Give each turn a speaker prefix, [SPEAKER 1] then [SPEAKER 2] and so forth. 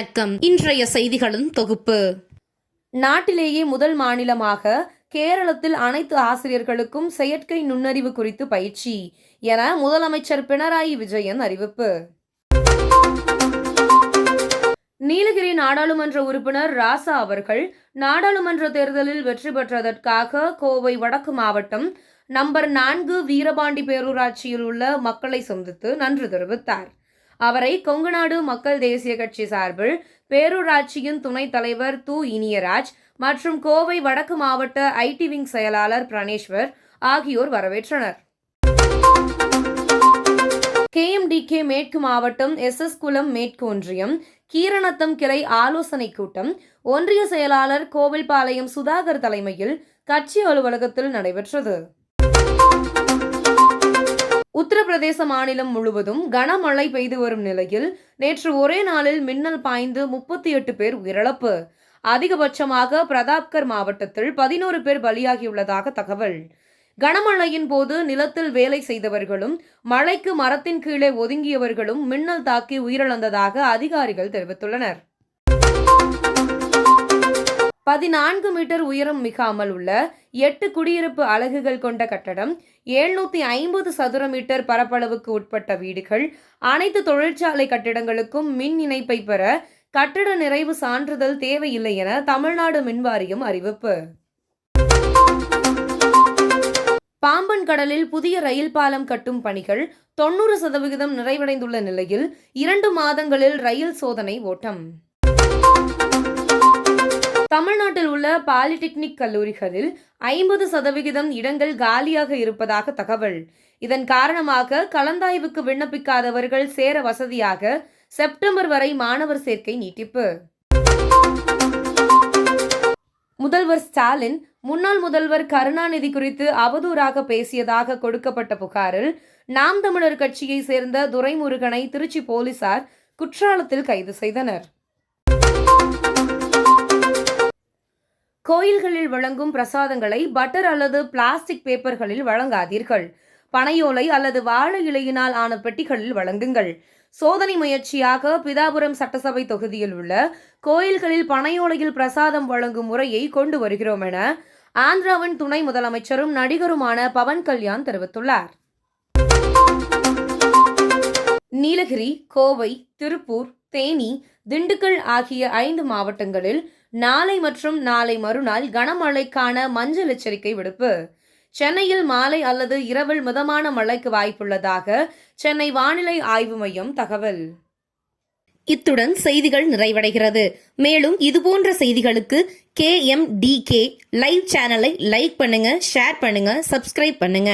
[SPEAKER 1] வணக்கம். இன்றைய செய்திகளின் தொகுப்பு.
[SPEAKER 2] நாட்டிலேயே முதல் மாநிலமாக கேரளத்தில் அனைத்து ஆசிரியர்களுக்கும் செயற்கை நுண்ணறிவு குறித்து பயிற்சி என முதலமைச்சர் பினராயி விஜயன் அறிவிப்பு. நீலகிரி நாடாளுமன்ற உறுப்பினர் ராசா அவர்கள் நாடாளுமன்ற தேர்தலில் வெற்றி பெற்றதற்காக கோவை வடக்கு மாவட்டம் நம்பர் நான்கு வீரபாண்டி பேரூராட்சியில் உள்ள மக்களை சந்தித்து நன்றி தெரிவித்தார். அவரை கொங்குநாடு மக்கள் தேசிய கட்சி சார்பில் பேரூராட்சியின் துணைத் தலைவர் து இனியராஜ் மற்றும் கோவை வடக்கு மாவட்ட ஐடி விங் செயலாளர் பிரணேஸ்வர் ஆகியோர் வரவேற்றனர். கேஎம்டிகே மேற்கு மாவட்டம் எஸ் எஸ் குளம் மேற்கு ஒன்றியம் கீரணத்தம் கிளை ஆலோசனைக் கூட்டம் ஒன்றிய செயலாளர் கோவில்பாளையம் சுதாகர் தலைமையில் கட்சி அலுவலகத்தில் நடைபெற்றது. உத்தரப்பிரதேச மாநிலம் முழுவதும் கனமழை பெய்து வரும் நிலையில் நேற்று ஒரே நாளில் மின்னல் பாய்ந்து முப்பத்தி எட்டு பேர் உயிரிழப்பு. அதிகபட்சமாக பிரதாப்கர் மாவட்டத்தில் பதினோரு பேர் பலியாகியுள்ளதாக தகவல். கனமழையின் போது நிலத்தில் வேலை செய்தவர்களும் மழைக்கு மரத்தின் கீழே ஒதுங்கியவர்களும் மின்னல் தாக்கி உயிரிழந்ததாக அதிகாரிகள் தெரிவித்துள்ளனர். பதினான்கு மீட்டர் உயரம் மிகாமல் உள்ள எட்டு குடியிருப்பு அலகுகள் கொண்ட கட்டடம் எழுநூத்தி ஐம்பது சதுர மீட்டர் பரப்பளவுக்கு உட்பட்ட வீடுகள் அனைத்து தொழிற்சாலை கட்டிடங்களுக்கும் மின் இணைப்பை பெற கட்டட நிறைவு சான்றிதழ் தேவையில்லை என தமிழ்நாடு மின்வாரியம் அறிவிப்பு. பாம்பன் கடலில் புதிய ரயில் பாலம் கட்டும் பணிகள் தொண்ணூறு சதவிகிதம் நிறைவடைந்துள்ள நிலையில் இரண்டு மாதங்களில் ரயில் சோதனை ஓட்டம். தமிழ்நாட்டில் உள்ள பாலிடெக்னிக் கல்லூரிகளில் ஐம்பது சதவிகிதம் இடங்கள் காலியாக இருப்பதாக தகவல். இதன் காரணமாக கலந்தாய்வுக்கு விண்ணப்பிக்காதவர்கள் சேர வசதியாக செப்டம்பர் வரை மாணவர் சேர்க்கை நீட்டிப்பு. முதல்வர் ஸ்டாலின் முன்னாள் முதல்வர் கருணாநிதி குறித்து அவதூறாக பேசியதாக கொடுக்கப்பட்ட புகாரில் நாம் தமிழர் கட்சியை சேர்ந்த துரைமுருகனை திருச்சி போலீசார் குற்றாலத்தில் கைது செய்தனர். கோயில்களில் வழங்கும் பிரசாதங்களை பட்டர் அல்லது பிளாஸ்டிக் பேப்பர்களில் வழங்காதீர்கள். பனையோலை அல்லது வாழை இலையினால் ஆன பெட்டிகளில் வழங்குங்கள். சோதனை முயற்சியாக பிதாபுரம் சட்டசபை தொகுதியில் உள்ள கோயில்களில் பனையோலையில் பிரசாதம் வழங்கும் முறையை கொண்டு வருகிறோம் என ஆந்திராவின் துணை முதலமைச்சரும் நடிகருமான பவன் கல்யாண் தெரிவித்துள்ளார். நீலகிரி கோவை திருப்பூர் தேனி திண்டுக்கல் ஆகிய ஐந்து மாவட்டங்களில் நாளை மற்றும் நாளை மறுநாள் கனமழைக்கான மஞ்சள் எச்சரிக்கை விடுப்பு. சென்னையில் மாலை அல்லது இரவில் மிதமான மழைக்கு வாய்ப்புள்ளதாக சென்னை வானிலை ஆய்வு மையம் தகவல்.
[SPEAKER 1] இத்துடன் செய்திகள் நிறைவடைகிறது. மேலும் இதுபோன்ற செய்திகளுக்கு K M D K live சேனலை லைக் பண்ணுங்க ஷேர் பண்ணுங்க சப்ஸ்கிரைப் பண்ணுங்க.